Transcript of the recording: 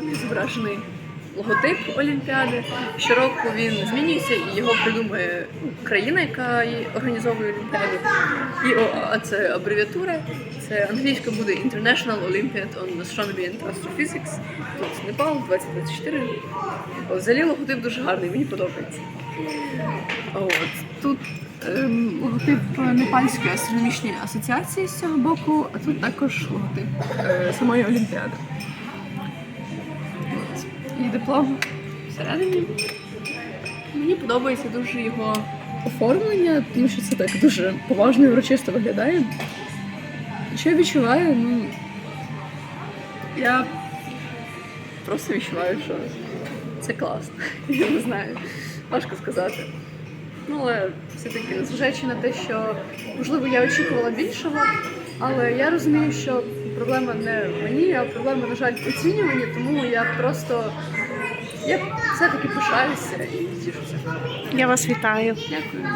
Тут зображений логотип Олімпіади. Щороку він змінюється і його придумує ну, країна, яка організовує Олімпіаду. ІОА це абревіатура. Це англійська буде International Olympiad on Astronomy and Astrophysics. Тут Непал 2024. Взагалі логотип дуже гарний, мені подобається. От тут ем, логотип Непальської астрономічної асоціації з цього боку, а тут також логотип е, самої Олімпіади. І диплом всередині. Мені подобається дуже його оформлення, тому що це так дуже поважно і урочисто виглядає. Що я відчуваю? Ну, я просто відчуваю, що це класно. Я не знаю. Важко сказати. Ну, але все-таки, незважаючи на те, що можливо я очікувала більшого, але я розумію, що проблема не в мені, а проблема, на жаль, в оцінюванні, тому я просто я все-таки пишаюся і тішуся. Я вас вітаю. Дякую.